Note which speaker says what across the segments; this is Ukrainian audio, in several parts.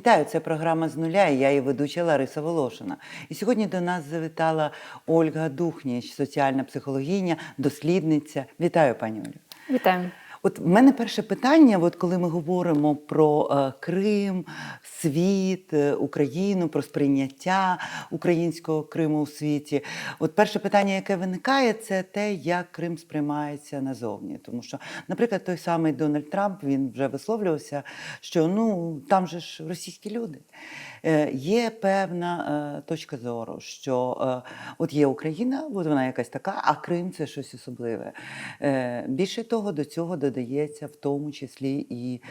Speaker 1: Вітаю, це програма з нуля. і Я її ведуча Лариса Волошина. І сьогодні до нас завітала Ольга Духніч, соціальна психологиня, дослідниця. Вітаю, пані Олю.
Speaker 2: Вітаю.
Speaker 1: От в мене перше питання, от коли ми говоримо про е, Крим, світ, е, Україну, про сприйняття українського Криму у світі. От перше питання, яке виникає, це те, як Крим сприймається назовні. Тому що, наприклад, той самий Дональд Трамп він вже висловлювався, що ну там же ж російські люди. Е, є певна е, точка зору, що е, от є Україна, от вона якась така, а Крим це щось особливе. Більше того, до цього додається в тому числі і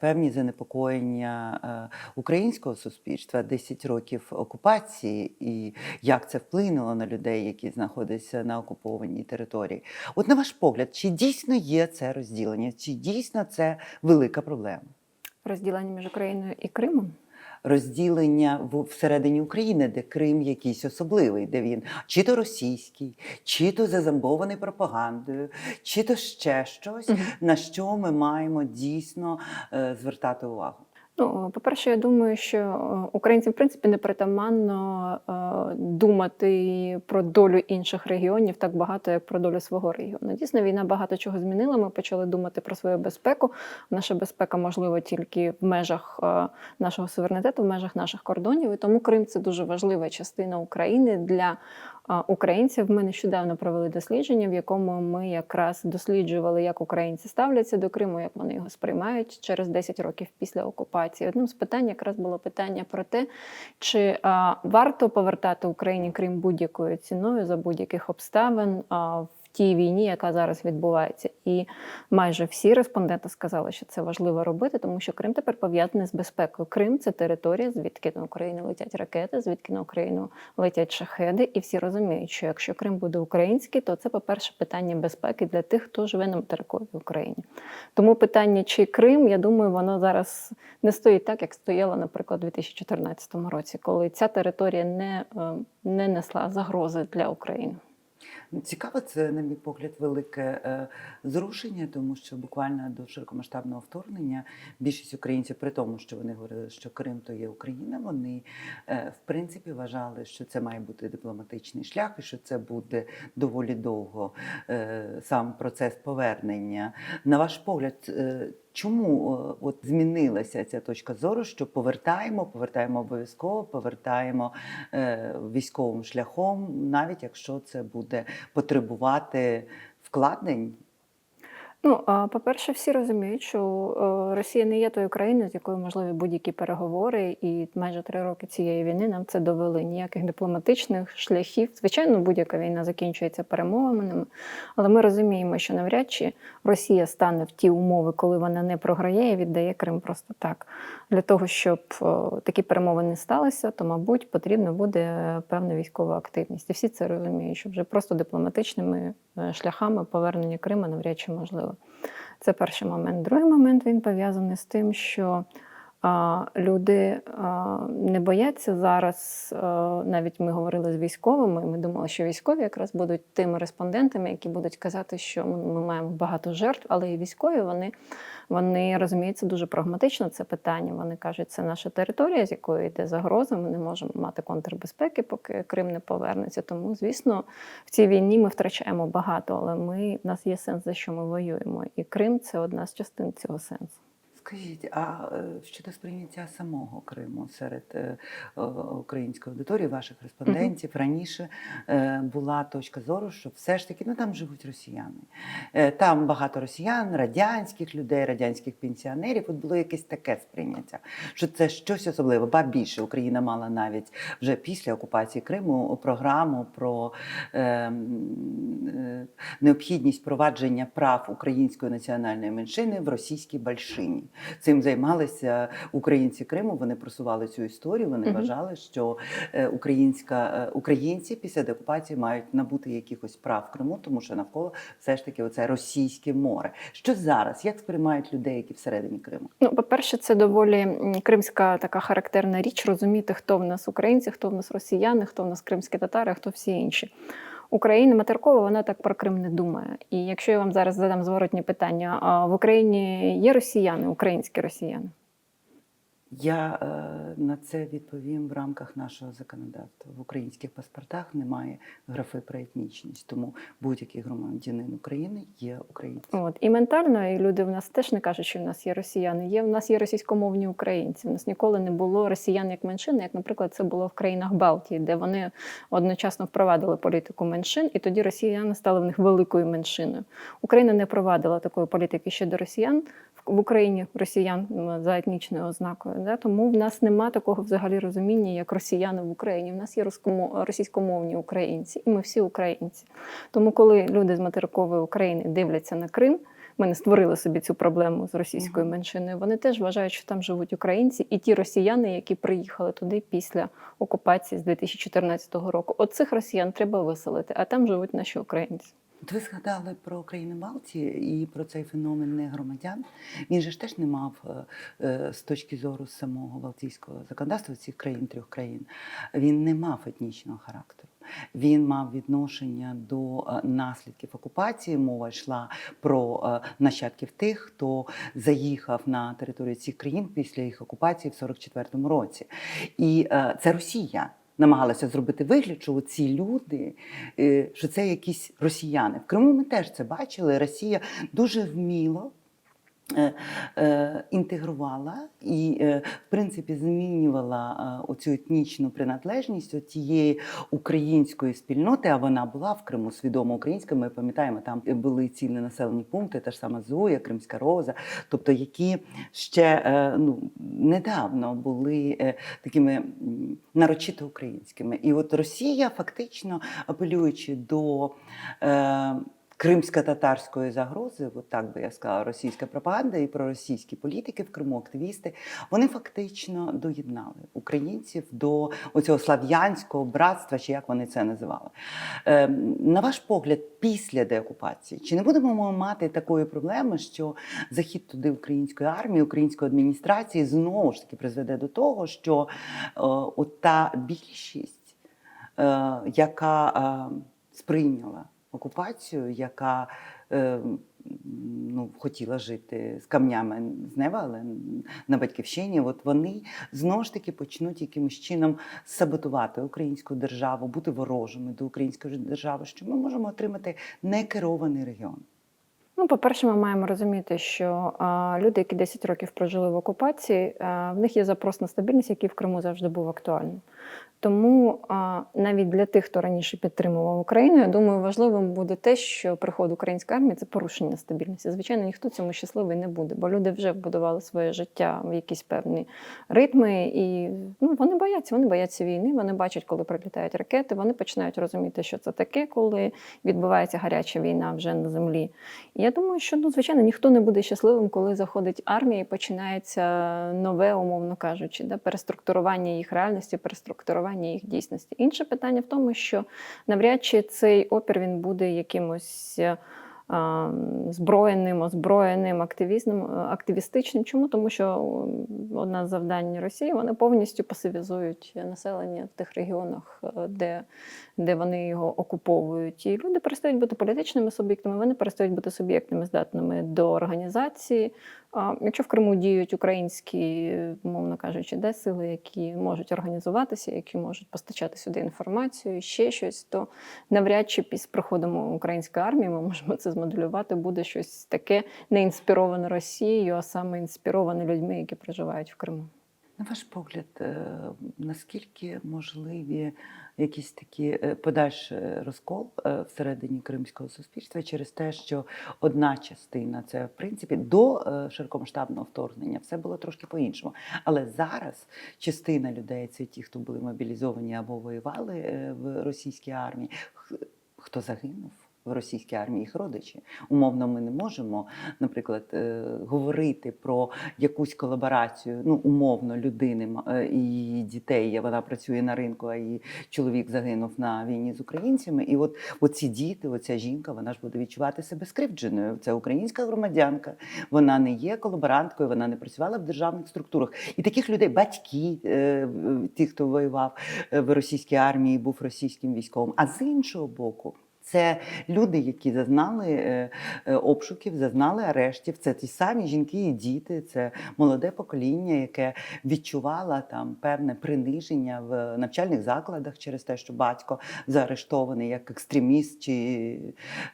Speaker 1: певні занепокоєння українського суспільства 10 років окупації, і як це вплинуло на людей, які знаходяться на окупованій території. От на ваш погляд, чи дійсно є це розділення, чи дійсно це велика проблема?
Speaker 2: Розділення між Україною і Кримом.
Speaker 1: Розділення в- всередині України, де Крим якийсь особливий, де він чи то російський, чи то зазамбований пропагандою, чи то ще щось, на що ми маємо дійсно е, звертати увагу.
Speaker 2: Ну, по-перше, я думаю, що е, українцям в принципі не притаманно е, думати про долю інших регіонів так багато, як про долю свого регіону. Дійсно, війна багато чого змінила. Ми почали думати про свою безпеку. Наша безпека можлива тільки в межах е, нашого суверенітету, в межах наших кордонів. І тому Крим це дуже важлива частина України для українців. Ми нещодавно провели дослідження, в якому ми якраз досліджували, як українці ставляться до Криму, як вони його сприймають через 10 років після окупації. Одним з питань якраз було питання про те, чи варто повертати Україні Крим будь-якою ціною за будь-яких обставин. А, в тій війні, яка зараз відбувається, і майже всі респонденти сказали, що це важливо робити, тому що Крим тепер пов'язаний з безпекою. Крим це територія, звідки на Україну летять ракети, звідки на Україну летять шахеди, і всі розуміють, що якщо Крим буде український, то це, по-перше, питання безпеки для тих, хто живе на материковій Україні. Тому питання, чи Крим, я думаю, воно зараз не стоїть так, як стояло, наприклад, у 2014 році, коли ця територія не, е, не несла загрози для України.
Speaker 1: Ну, Цікаво, це, на мій погляд, велике е, зрушення, тому що буквально до широкомасштабного вторгнення більшість українців, при тому, що вони говорили, що Крим то є Україна, вони е, в принципі вважали, що це має бути дипломатичний шлях, і що це буде доволі довго е, сам процес повернення. На ваш погляд, Чому е, от змінилася ця точка зору, що повертаємо, повертаємо обов'язково, повертаємо е, військовим шляхом, навіть якщо це буде потребувати вкладень?
Speaker 2: Ну, по-перше, всі розуміють, що е, Росія не є тою країною, з якою можливі будь-які переговори, і майже три роки цієї війни нам це довели. Ніяких дипломатичних шляхів. Звичайно, будь-яка війна закінчується перемовами, але ми розуміємо, що навряд чи Росія стане в ті умови, коли вона не програє і віддає Крим просто так. Для того, щоб е, такі перемовини сталися, то, мабуть, потрібна буде певна військова активність. І всі це розуміють, що вже просто дипломатичними е, шляхами повернення Криму навряд чи можливо. Це перший момент. Другий момент він пов'язаний з тим, що люди не бояться зараз. навіть ми говорили з військовими. Ми думали, що військові якраз будуть тими респондентами, які будуть казати, що ми, маємо багато жертв, але і військові вони, вони розуміють це дуже прагматично. Це питання. Вони кажуть, це наша територія, з якої йде загроза. Ми не можемо мати контрбезпеки, поки Крим не повернеться. Тому, звісно, в цій війні ми втрачаємо багато, але ми в нас є сенс, за що ми воюємо. І Крим це одна з частин цього сенсу.
Speaker 1: Скажіть, а е, щодо сприйняття самого Криму серед е, української аудиторії, ваших респондентів, раніше е, була точка зору, що все ж таки ну там живуть росіяни. Там багато росіян, радянських людей, радянських пенсіонерів. От було якесь таке сприйняття, що це щось особливе. Ба більше Україна мала навіть вже після окупації Криму програму про е, необхідність провадження прав української національної меншини в російській Бальшині. Цим займалися українці Криму. Вони просували цю історію. Вони вважали, що е, українська е, українці після деокупації мають набути якихось прав в Криму, тому що навколо все ж таки оце російське море. Що зараз? Як сприймають людей, які всередині Криму?
Speaker 2: Ну, по-перше, це доволі кримська така характерна річ розуміти, хто в нас українці, хто в нас росіяни, хто в нас кримські татари, а хто всі інші. Україна матеркова, вона так про Крим не думає. І якщо я вам зараз задам зворотні питання, в Україні є росіяни, українські росіяни?
Speaker 1: Я е, на це відповім в рамках нашого законодавства. В українських паспортах немає графи про етнічність, тому будь-який громадянин України є українцем.
Speaker 2: От і ментально, і люди в нас теж не кажуть, що в нас є росіяни. Є в нас є російськомовні українці. У нас ніколи не було росіян як меншини, як, наприклад, це було в країнах Балтії, де вони одночасно впровадили політику меншин, і тоді росіяни стали в них великою меншиною. Україна не провадила такої політики щодо росіян. В- Україні росіян за етнічною ознакою, да? тому в нас нема такого взагалі розуміння, як росіяни в Україні. В нас є російськомовні українці, і ми всі українці. Тому, коли люди з материкової України дивляться на Крим, ми не створили собі цю проблему з російською меншиною. Вони теж вважають, що там живуть українці, і ті росіяни, які приїхали туди після окупації з 2014 року. От цих росіян треба виселити, а там живуть наші українці.
Speaker 1: Ви згадали про країни Балтії і про цей феномен негромадян. Він же ж теж не мав е, е, з точки зору самого балтійського законодавства цих країн, трьох країн. Він не мав етнічного характеру. Він мав відношення до е, наслідків окупації. Мова йшла про нащадків тих, хто заїхав на територію цих країн після їх окупації в 44-му році. І це Росія намагалася зробити вигляд, що ці люди, е, що це якісь росіяни. В Криму ми теж це бачили. Росія дуже вміло. Е, е, Інтегрувала і, е, в принципі, змінювала оцю етнічну приналежність от тієї української спільноти, а вона була в Криму свідомо українська. Ми пам'ятаємо, там були цілі населені пункти, та ж сама Зоя, Кримська Роза, тобто які ще ну, недавно були такими нарочито українськими. І от Росія, фактично апелюючи до кримсько-татарської загрози, от так би я сказала, російська пропаганда і проросійські політики в Криму, активісти, вони фактично доєднали українців до оцього слав'янського братства, чи як вони це називали. Е, на ваш погляд, після деокупації, чи не будемо ми мати такої проблеми, що захід туди української армії, української адміністрації знову ж таки призведе до того, що е, от та більшість, е, яка е, сприйняла окупацію, яка е, ну, хотіла жити з камнями з неба, але на батьківщині, от вони знову ж таки почнуть якимось чином саботувати українську державу, бути ворожими до української держави, що ми можемо отримати некерований регіон.
Speaker 2: Ну, по-перше, ми маємо розуміти, що а, люди, які 10 років прожили в окупації, а, в них є запрос на стабільність, який в Криму завжди був актуальним. Тому а, навіть для тих, хто раніше підтримував Україну, я думаю, важливим буде те, що приход української армії це порушення стабільності. Звичайно, ніхто цьому щасливий не буде, бо люди вже вбудували своє життя в якісь певні ритми, і ну, вони бояться, вони бояться війни. Вони бачать, коли прилітають ракети. Вони починають розуміти, що це таке, коли відбувається гаряча війна вже на землі. І я думаю, що ну, звичайно ніхто не буде щасливим, коли заходить армія і починається нове, умовно кажучи, да, переструктурування їх реальності, переструктурування їх дійсності. Інше питання в тому, що навряд чи цей опір він буде якимось. Зброєним, озброєним, активізним, е, активістичним. Чому? Тому що одна з завдань Росії вони повністю пасивізують населення в тих регіонах, е, де, де вони його окуповують. І люди перестають бути політичними суб'єктами, вони перестають бути суб'єктами, здатними до організації. А якщо в Криму діють українські, мовно кажучи, де сили, які можуть організуватися, які можуть постачати сюди інформацію, ще щось, то навряд чи після приходом української армії ми можемо це змоделювати, буде щось таке не інспіроване Росією, а саме інспіроване людьми, які проживають в Криму.
Speaker 1: На ваш погляд, е, наскільки можливі якісь такі е, подальший розкол е, всередині кримського суспільства через те, що одна частина це в принципі до широкомасштабного вторгнення все було трошки по-іншому. Але зараз частина людей це ті, хто були мобілізовані або воювали в російській армії, хто загинув. В російській армії їх родичі. Умовно, ми не можемо, наприклад, е, говорити про якусь колаборацію, ну умовно, людини е, і її дітей. Вона працює на ринку, а її чоловік загинув на війні з українцями. І от оці діти, оця жінка, вона ж буде відчувати себе скривдженою. Це українська громадянка. Вона не є колаборанткою, вона не працювала в державних структурах. І таких людей, батьки, е, ті, хто воював в російській армії, був російським військовим. А з іншого боку. Це люди, які зазнали е, е, обшуків, зазнали арештів. Це ті самі жінки і діти, це молоде покоління, яке відчувало там певне приниження в навчальних закладах через те, що батько заарештований як екстреміст чи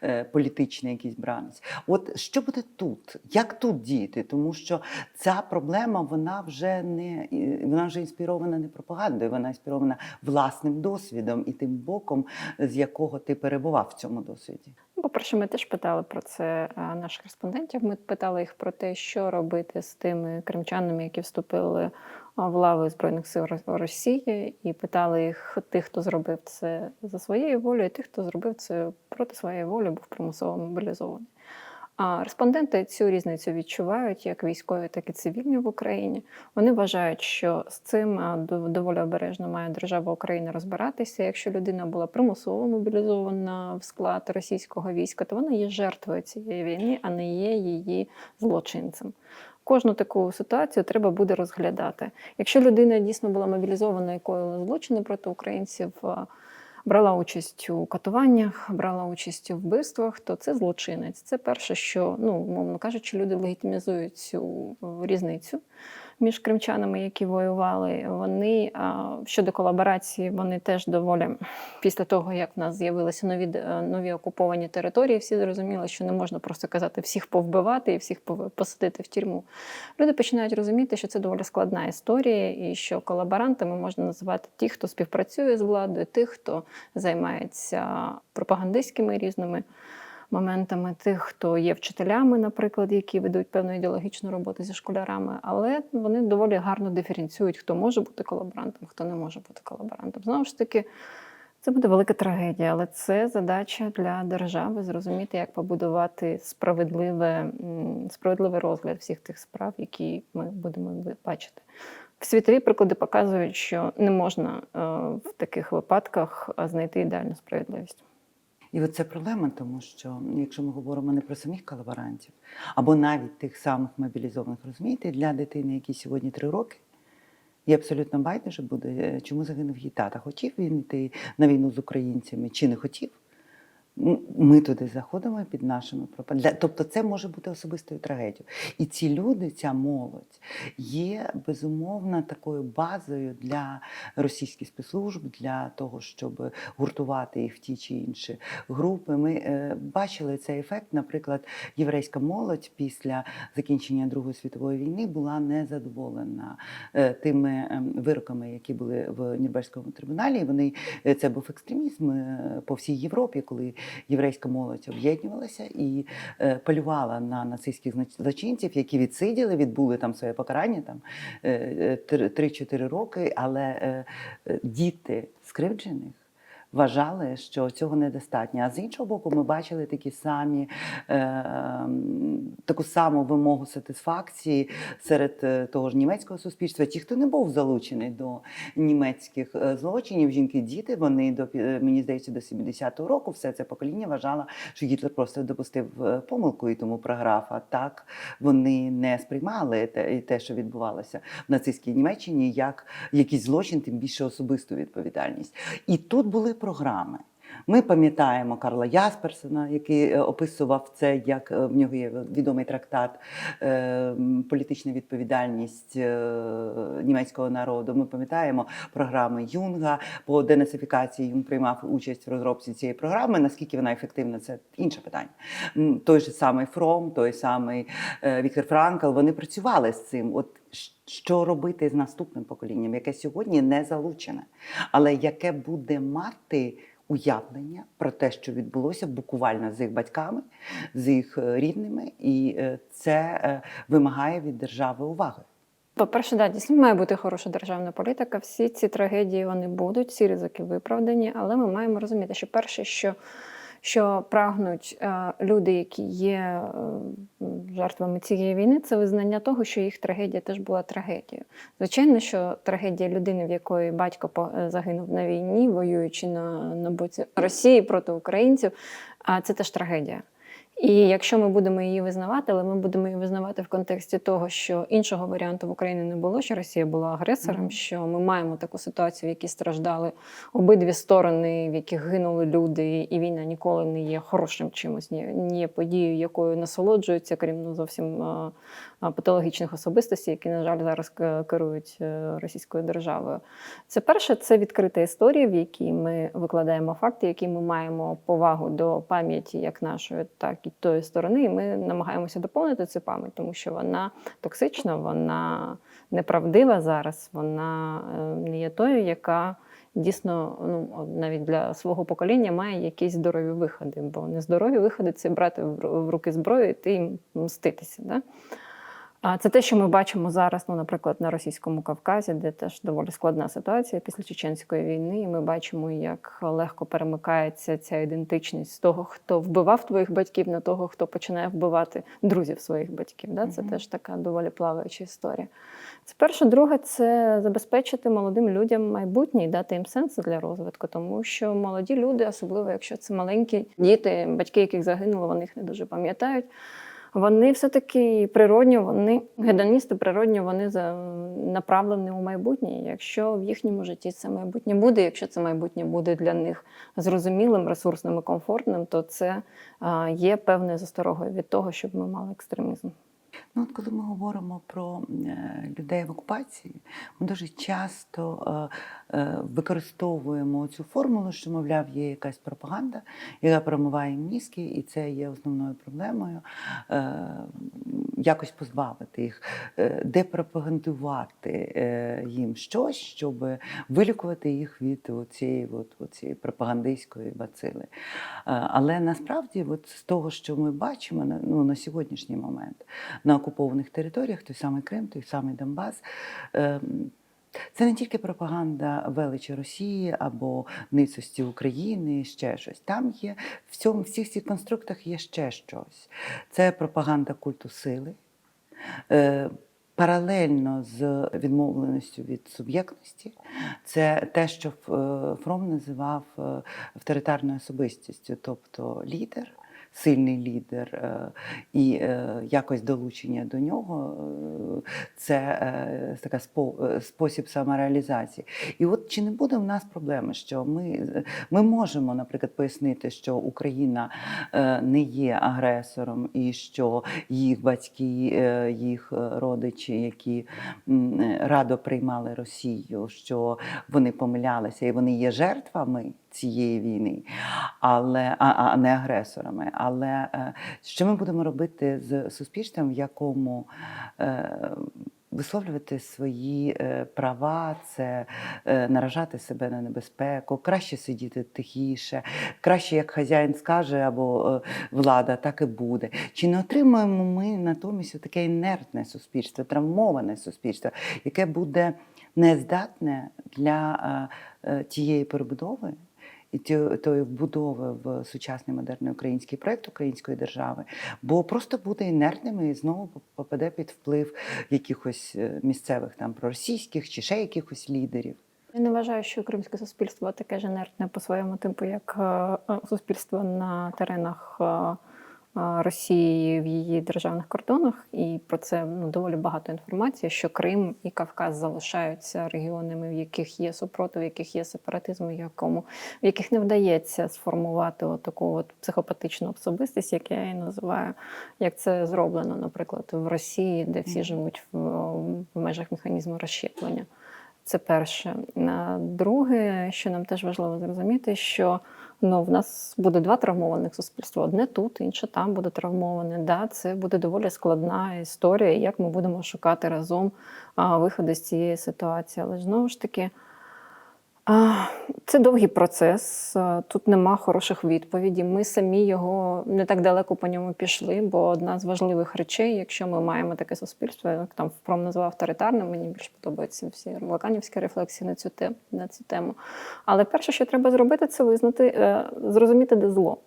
Speaker 1: е, політичний якийсь бранець. От що буде тут? Як тут діяти? Тому що ця проблема вона вже не вона вже інспірована не пропагандою, вона інспірована власним досвідом і тим боком, з якого ти перебував в цьому досвіді.
Speaker 2: Ну, По-перше, ми теж питали про це наших респондентів. Ми питали їх про те, що робити з тими кримчанами, які вступили в лави Збройних сил Росії, і питали їх тих, хто зробив це за своєю волею, і тих, хто зробив це проти своєї волі, був примусово мобілізований. А респонденти цю різницю відчувають як військові, так і цивільні в Україні. Вони вважають, що з цим доволі обережно має держава України розбиратися. Якщо людина була примусово мобілізована в склад російського війська, то вона є жертвою цієї війни, а не є її злочинцем. Кожну таку ситуацію треба буде розглядати. Якщо людина дійсно була мобілізована і коїла злочини проти українців, брала участь у катуваннях, брала участь у вбивствах, то це злочинець. Це перше, що, ну, мовно кажучи, люди легітимізують цю різницю між кримчанами, які воювали. Вони щодо колаборації, вони теж доволі після того, як в нас з'явилися нові е, нові окуповані території, всі зрозуміли, що не можна просто казати всіх повбивати і всіх посадити в тюрму. Люди починають розуміти, що це доволі складна історія, і що колаборантами можна називати ті, хто співпрацює з владою, тих, хто займається пропагандистськими різними моментами, тих, хто є вчителями, наприклад, які ведуть певну ідеологічну роботу зі школярами, але вони доволі гарно диференціюють, хто може бути колаборантом, хто не може бути колаборантом. Знову ж таки. Це буде велика трагедія, але це задача для держави зрозуміти, як побудувати справедливе, справедливий розгляд всіх тих справ, які ми будемо бачити. Світові приклади показують, що не можна е, в таких випадках е, знайти ідеальну справедливість.
Speaker 1: І от це проблема, тому що якщо ми говоримо не про самих колаборантів, або навіть тих самих мобілізованих, розумієте, для дитини, якій сьогодні три роки, і абсолютно байдуже буде, е, чому загинув її тата. Хотів він йти на війну з українцями чи не хотів. Ми туди заходимо під нашими пропагандами. Тобто це може бути особистою трагедією. І ці люди, ця молодь, є безумовно такою базою для російських спецслужб, для того, щоб гуртувати їх в ті чи інші групи. Ми е, бачили цей ефект. Наприклад, єврейська молодь після закінчення Другої світової війни була незадоволена е, тими ем, вироками, які були в Нюрнберзькому трибуналі. Вони е, це був екстремізм е, по всій Європі, коли єврейська молодь об'єднувалася і е, полювала на нацистських злочинців, які відсиділи, відбули там своє покарання там е, е, 3-4 роки, але е, е, діти скривджених. Вважали, що цього недостатньо. А з іншого боку, ми бачили такі самі е, таку саму вимогу сатисфакції серед е, того ж німецького суспільства. Ті, хто не був залучений до німецьких е, злочинів, жінки, діти, вони до мені здається до 70-го року все це покоління вважало, що Гітлер просто допустив е, помилку і тому програв. А так вони не сприймали те, те, що відбувалося в нацистській Німеччині, як якийсь злочин, тим більше особисту відповідальність. І тут були програми. Ми пам'ятаємо Карла Ясперсона, який е, описував це, як е, в нього є відомий трактат е, Політична відповідальність німецького народу. Ми пам'ятаємо програми Юнга по денацифікації. Він приймав участь в розробці цієї програми. Наскільки вона ефективна, це інше питання. Той же самий Фром, той самий Віктор Франкл, вони працювали з цим. От що робити з наступним поколінням, яке сьогодні не залучене, але яке буде мати уявлення про те, що відбулося буквально з їх батьками, з їх е, рідними, і е, це е, вимагає від держави уваги.
Speaker 2: По-перше, да, дійсно має бути хороша державна політика. Всі ці трагедії вони будуть, всі ризики виправдані, але ми маємо розуміти, що перше, що, що прагнуть е, люди, які є е, жертвами цієї війни, це визнання того, що їх трагедія теж була трагедією. Звичайно, що трагедія людини, в якої батько е, загинув на війні, воюючи на, на боці Росії проти українців, а це теж трагедія. І якщо ми будемо її визнавати, але ми будемо її визнавати в контексті того, що іншого варіанту в Україні не було, що Росія була агресором, що ми маємо таку ситуацію, в якій страждали обидві сторони, в яких гинули люди, і війна ніколи не є хорошим чимось, не є подією, якою насолоджуються, крім ну, зовсім патологічних особистостей, які, на жаль, зараз керують е, Російською державою. Це перше, це відкрита історія, в якій ми викладаємо факти, які ми маємо повагу до пам'яті як нашої, так і тої сторони. І ми намагаємося доповнити цю пам'ять, тому що вона токсична, вона неправдива зараз, вона е, не є тою, яка. Дійсно, ну навіть для свого покоління має якісь здорові виходи, бо нездорові виходи це брати в руки зброю і їм мститися. Да? А це те, що ми бачимо зараз, ну, наприклад, на російському Кавказі, де теж доволі складна ситуація після чеченської війни. І ми бачимо, як легко перемикається ця ідентичність з того, хто вбивав твоїх батьків, на того, хто починає вбивати друзів своїх батьків. Да? Це
Speaker 1: Мгм.
Speaker 2: теж така доволі плаваюча історія. Це перше, друге, це забезпечити молодим людям майбутнє і дати їм сенс для розвитку, тому що молоді люди, особливо якщо це маленькі діти, батьки, яких загинули, вони їх не дуже пам'ятають. Вони все-таки природньо, вони гедоністи природньо, вони направлені у майбутнє. Якщо в їхньому житті це майбутнє буде, якщо це майбутнє буде для них зрозумілим, ресурсним і комфортним, то це є певною засторогою від того, щоб ми мали екстремізм.
Speaker 1: Ну, от коли ми говоримо про е, людей в окупації, ми дуже часто е, е, використовуємо цю формулу, що, мовляв, є якась пропаганда, яка промиває мізки, і це є основною проблемою. Якось позбавити їх, е, депропагандувати е, їм щось, щоб вилікувати їх від цієї пропагандистської бацили. Але насправді, от з того, що ми бачимо ну, на сьогоднішній момент на окупованих територіях, той самий Крим, той самий Донбас. ем, Це не тільки пропаганда величі Росії або ницості України, ще щось. Там є в цьому всіх цих конструктах є ще щось. Це пропаганда культу сили. Е, Паралельно з відмовленістю від суб'єктності, це те, що е, Фром називав е, авторитарною особистістю, тобто лідер, сильний лідер е, і е, якось долучення до нього е, це така спосіб самореалізації. І от чи не буде в нас проблеми, що ми, ми можемо, наприклад, пояснити, що Україна не є агресором і що їх батьки, їх родичі, які радо приймали Росію, що вони помилялися і вони є жертвами цієї війни, але а, а не агресорами. Але е, що ми будемо робити з суспільством, в якому е, Висловлювати свої е, права, це е, наражати себе на небезпеку, краще сидіти тихіше, краще, як хазяїн скаже або влада, так і буде. Чи не отримуємо ми натомість таке інертне суспільство, травмоване суспільство, яке буде нездатне для тієї перебудови? І тої вбудови в сучасний модерний український проект української держави, бо просто буде інертним і знову попаде під вплив якихось е, місцевих там проросійських чи ще якихось лідерів.
Speaker 2: Я не вважаю, що кримське суспільство таке ж інертне по своєму типу, як е, е, суспільство на теренах Росії в її державних кордонах. І про це ну, доволі багато інформації, що Крим і Кавказ залишаються регіонами, в яких є супротив, в яких є сепаратизм, в якому в яких не вдається сформувати от таку от психопатичну особистість, як я її називаю, як це зроблено, наприклад, в Росії, де всі живуть в, в межах механізму розщеплення. Це перше. Друге, що нам теж важливо зрозуміти, що ну, в нас буде два травмованих суспільства: одне тут, інше там буде травмоване. Да, це буде доволі складна історія, як ми будемо шукати разом а, виходи з цієї ситуації. Але знову ж таки. Це довгий процес. Тут нема хороших відповідей. Ми самі його не так далеко по ньому пішли, бо одна з важливих речей, якщо ми маємо таке суспільство, як там впром назвав авторитарним, мені більш подобаються всі лаканівські рефлексії на цю тему на цю тему. Але перше, що треба зробити, це визнати, е, зрозуміти, де зло.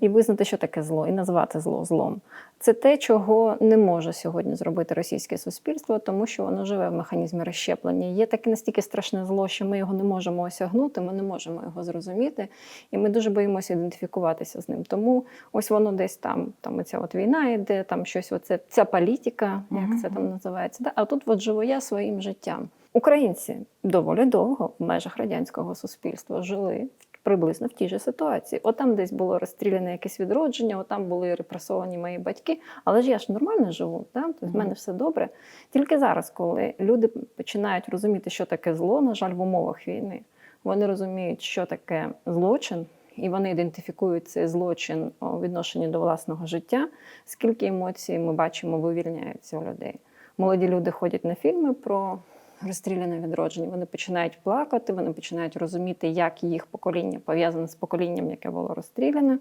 Speaker 2: І визнати, що таке зло, і назвати зло злом. Це те, чого не може сьогодні зробити російське суспільство, тому що воно живе в механізмі розщеплення. Є таке настільки страшне зло, що ми його не можемо осягнути, ми не можемо його зрозуміти, і ми дуже боїмося ідентифікуватися з ним. Тому ось воно десь там, там оця от війна йде, там щось, оце, ця політика, як це там називається. Да? А тут от живу я своїм життям. Українці доволі довго в межах радянського суспільства жили приблизно в тій же ситуації. От там десь було розстріляне якесь відродження, от там були репресовані мої батьки. Але ж я ж нормально живу, да? тобто в мене все добре. Тільки зараз, коли люди починають розуміти, що таке зло, на жаль, в умовах війни, вони розуміють, що таке злочин. І вони ідентифікують цей злочин у відношенні до власного життя, скільки емоцій ми бачимо, вивільняється у людей. Молоді люди ходять на фільми про розстріляне відродження. Вони починають плакати, вони починають розуміти, як їх покоління пов'язане з поколінням, яке було розстріляне.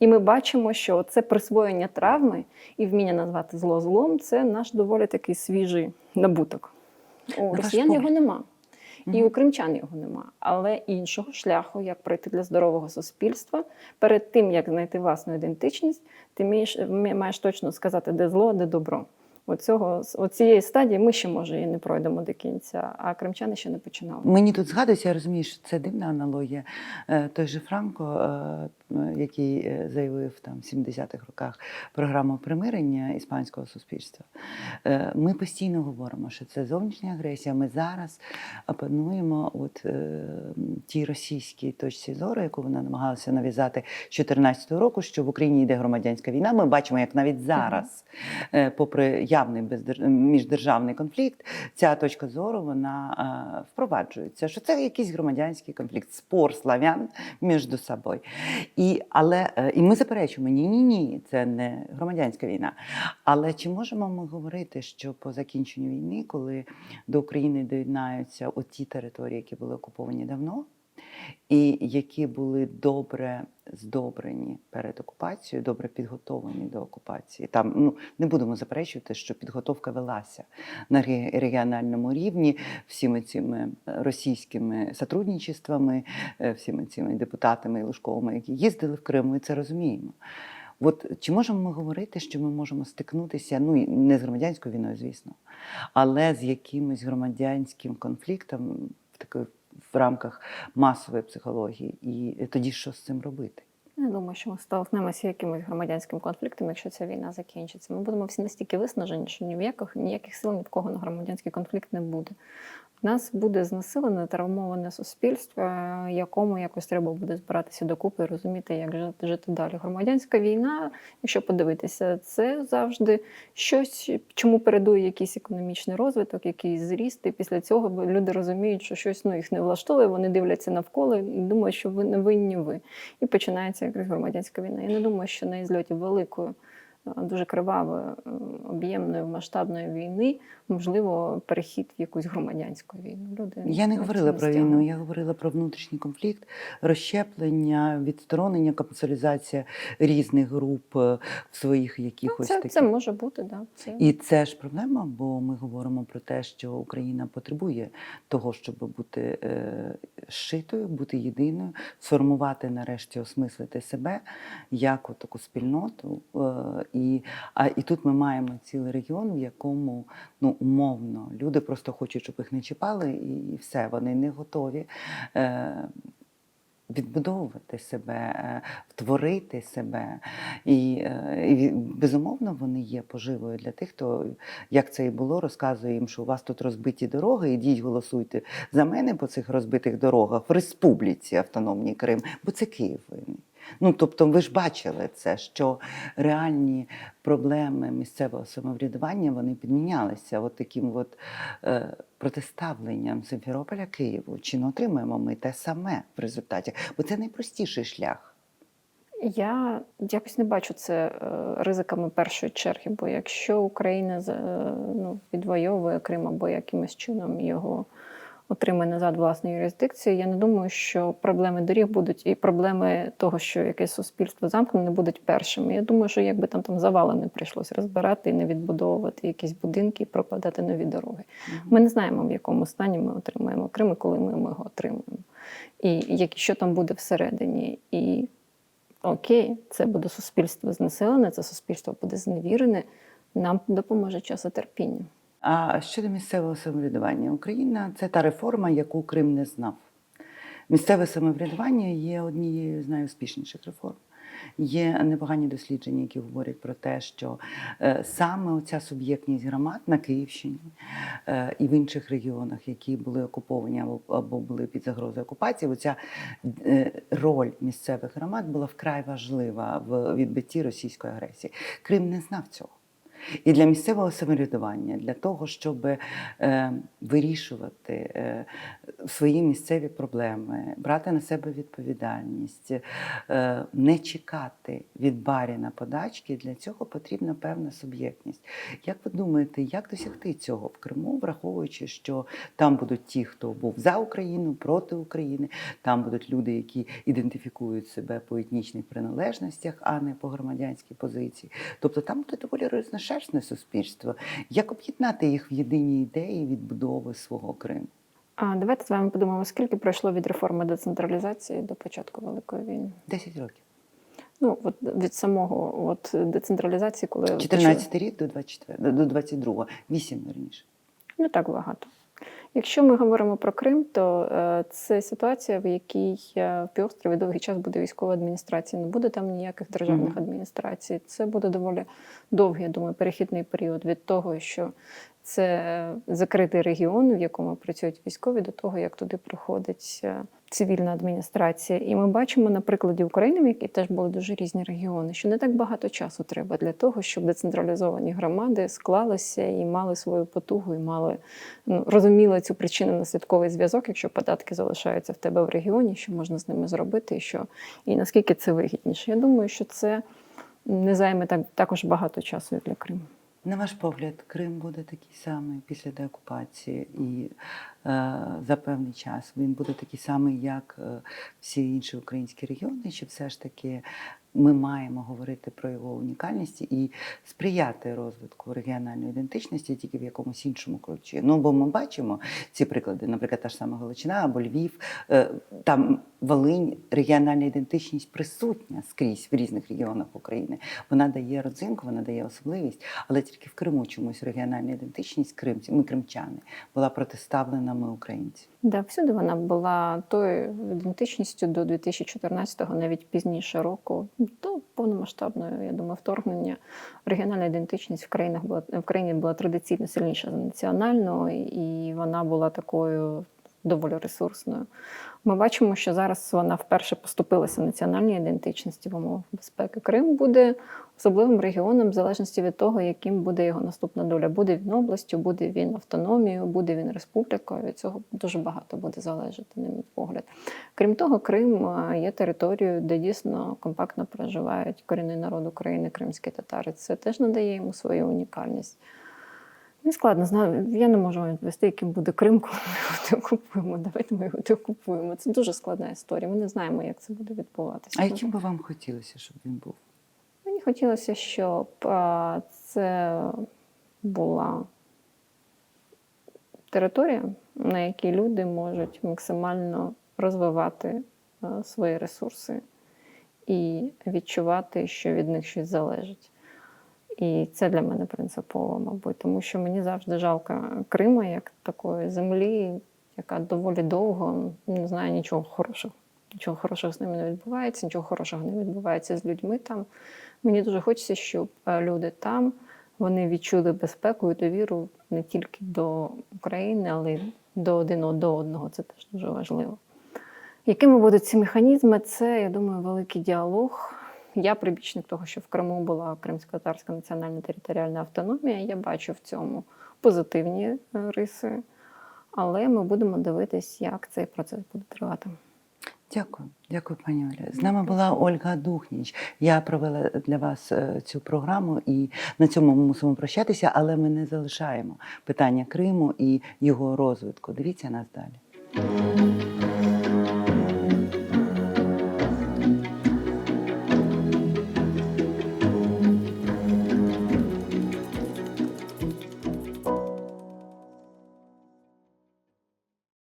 Speaker 2: І ми бачимо, що це присвоєння травми і вміння назвати зло злом це наш доволі такий свіжий набуток. У росіян його нема. І у кримчан його нема. Але іншого шляху, як пройти для здорового суспільства, перед тим як знайти власну ідентичність, ти маєш, маєш точно сказати, де зло, де добро. Оцього, оцієї стадії ми ще може і не пройдемо до кінця, а кримчани ще не починали.
Speaker 1: Мені тут згадується, я розумію, що це дивна аналогія. Е, Той же Франко, е, який е, заявив там в 70-х роках програму примирення іспанського суспільства. Ми постійно говоримо, що це зовнішня агресія. Ми зараз опануємо от тій російській точці зору, яку вона намагалася нав'язати з 2014 року, що в Україні йде громадянська війна. Ми бачимо, як навіть зараз, попри явний міждержавний конфлікт, ця точка зору вона е, впроваджується. Що це якийсь громадянський конфлікт, спор славян між собою. І, але, е, і ми заперечуємо, ні, ні, ні, це не громадянська війна. Але чи можемо ми говорити, що по закінченню війни, коли до України доєднаються оті території, які були окуповані давно, і які були добре здобрені перед окупацією, добре підготовлені до окупації. Там ну не будемо заперечувати, що підготовка велася на регіональному рівні всіми цими російськими сотрудничествами, е, всіми цими депутатами і Лужковими, які їздили в Крим, ми це розуміємо. От чи можемо ми говорити, що ми можемо стикнутися, ну не з громадянською війною, звісно, але з якимось громадянським конфліктом в такої в рамках масової психології, і тоді що з цим робити?
Speaker 2: Я думаю, що ми столкнемося якимось громадянським конфліктом, якщо ця війна закінчиться. Ми будемо всі настільки виснажені, що ніяких, ніяких сил ні в кого на громадянський конфлікт не буде. Нас буде знесилене, травмоване суспільство, якому якось треба буде збиратися докупи і розуміти, як жити, далі. Громадянська війна, якщо подивитися, це завжди щось, чому передує якийсь економічний розвиток, якийсь зріст. І після цього люди розуміють, що щось ну, їх не влаштовує, вони дивляться навколо і думають, що ви не винні ви. І починається якраз громадянська війна. Я не думаю, що на ізльоті великої, дуже кривавої, об'ємної, масштабної війни можливо перехід в якусь громадянську війну. Люди
Speaker 1: Я не говорила про війну, я говорила про внутрішній конфлікт, розщеплення, відсторонення, капсулізація різних груп е, в своїх
Speaker 2: Ну,
Speaker 1: якихось
Speaker 2: це,
Speaker 1: таких.
Speaker 2: це може бути, да. Це...
Speaker 1: І це ж проблема, бо ми говоримо про те, що Україна потребує того, щоб бути е, бути єдиною, сформувати нарешті, осмислити себе як таку спільноту. Е, і, а, і тут ми маємо цілий регіон, в якому ну, умовно люди просто хочуть, щоб їх не чіпали, і, все, вони не готові. Е, Відбудовувати себе, е, творити себе, і, е, і безумовно вони є поживою для тих, хто як це і було, розказує їм, що у вас тут розбиті дороги, ідіть голосуйте за мене по цих розбитих дорогах в Республіці Автономній Крим, бо це Київ винний. Ну, тобто, ви ж бачили це, що реальні проблеми місцевого самоврядування вони підмінялися от таким от, е, протиставленням Симферополя Києву. Чи не отримаємо ми те саме в результаті? Бо це найпростіший шлях.
Speaker 2: Я якось не бачу це е, ризиками першої черги, бо якщо Україна е, ну, відвоює Крим або якимось чином його отримає назад власну юрисдикцію, я не думаю, що проблеми доріг будуть і проблеми того, що якесь суспільство замкнене, будуть першими. Я думаю, що якби там там завали не прийшлось розбирати і не відбудовувати якісь будинки і прокладати нові дороги. Ми не знаємо, в якому стані ми отримаємо Крим і коли ми його отримаємо. І як, що там буде всередині. І окей, це буде суспільство знеселене, це суспільство буде зневірене. Нам допоможе час і терпіння.
Speaker 1: А щодо місцевого самоврядування, Україна це та реформа, яку Крим не знав. Місцеве самоврядування є однією з найуспішніших реформ. Є непогані дослідження, які говорять про те, що е, саме оця суб'єктність громад на Київщині е, і в інших регіонах, які були окуповані або, або були під загрозою окупації, оця е, роль місцевих громад була вкрай важлива в відбитті російської агресії. Крим не знав цього. І для місцевого самоврядування, для того, щоб е, вирішувати е, свої місцеві проблеми, брати на себе відповідальність, е, не чекати від баріна подачки, для цього потрібна певна суб'єктність. Як ви думаєте, як досягти цього в Криму, враховуючи, що там будуть ті, хто був за Україну, проти України, там будуть люди, які ідентифікують себе по етнічних приналежностях, а не по громадянській позиції. Тобто там буде доволі різношерстне суспільство. Як об'єднати їх в єдиній ідеї відбудови свого Криму?
Speaker 2: А давайте з вами подумаємо, скільки пройшло від реформи децентралізації до початку Великої війни.
Speaker 1: 10 років.
Speaker 2: Ну, от від самого от децентралізації, коли
Speaker 1: 14 рік до 24, до 22, 8 верніше.
Speaker 2: не так багато. Якщо ми говоримо про Крим, то е, це ситуація, в якій е, в півострові довгий час буде військова адміністрація. Не буде там ніяких державних адміністрацій. Це буде доволі довгий, я думаю, перехідний період від того, що це закритий регіон, в якому працюють військові, до того, як туди приходить е, цивільна адміністрація. І ми бачимо на прикладі України, в якій теж були дуже різні регіони, що не так багато часу треба для того, щоб децентралізовані громади склалися і мали свою потугу, і мали ну, розуміли цю причину наслідковий зв'язок, якщо податки залишаються в тебе в регіоні, що можна з ними зробити, і що і наскільки це вигідніше. Я думаю, що це не займе так також багато часу для Криму.
Speaker 1: На ваш погляд, Крим буде такий самий після деокупації і за певний час він буде такий самий, як е, всі інші українські регіони, чи все ж таки ми маємо говорити про його унікальність і сприяти розвитку регіональної ідентичності тільки в якомусь іншому ключі. Ну бо ми бачимо ці приклади, наприклад, та ж сама Галичина або Львів, е, там Волинь, регіональна ідентичність присутня скрізь в різних регіонах України. Вона дає родзинку, вона дає особливість, але тільки в Криму чомусь регіональна ідентичність кримці, ми кримчани, була протиставлена ми українці.
Speaker 2: Да, всюди вона була тою ідентичністю до 2014-го, навіть пізніше року, до повномасштабного, я думаю, вторгнення. Регіональна ідентичність в країнах була в країні була традиційно сильніша за національну, і вона була такою доволі ресурсною. Ми бачимо, що зараз вона вперше поступилася національній ідентичності в умовах безпеки. Крим буде особливим регіоном в залежності від того, яким буде його наступна доля. Буде він областю, буде він автономією, буде він республікою. Від цього дуже багато буде залежати, на мій погляд. Крім того, Крим е, є територією, де дійсно компактно проживають корінний народ України, кримські татари. Це теж надає йому свою унікальність. Не складно знаю. Я не можу вам відповісти, яким буде Крим, коли ми його деокупуємо. Давайте ми його деокупуємо. Це дуже складна історія. Ми не знаємо, як це буде відбуватися.
Speaker 1: А яким би вам хотілося, щоб він був?
Speaker 2: Мені хотілося, щоб це була територія, на якій люди можуть максимально розвивати свої ресурси і відчувати, що від них щось залежить. І це для мене принципово, мабуть, тому що мені завжди жалко Крима як такої землі, яка доволі довго не знає нічого хорошого. Нічого хорошого з ними не відбувається, нічого хорошого не відбувається з людьми там. Мені дуже хочеться, щоб е, люди там вони відчули безпеку і довіру не тільки до України, але й до один до одного. Це теж дуже важливо. Якими будуть ці механізми? Це, я думаю, великий діалог. Я прибічник того, що в Криму була Кримсько-татарська національна територіальна автономія. Я бачу в цьому позитивні е, риси, але ми будемо дивитись, як цей процес буде тривати.
Speaker 1: Дякую, дякую, пані Оля. З нами була Ольга Духніч. Я провела для вас е, цю програму, і на цьому ми мусимо прощатися, але ми не залишаємо питання Криму і його розвитку. Дивіться нас далі.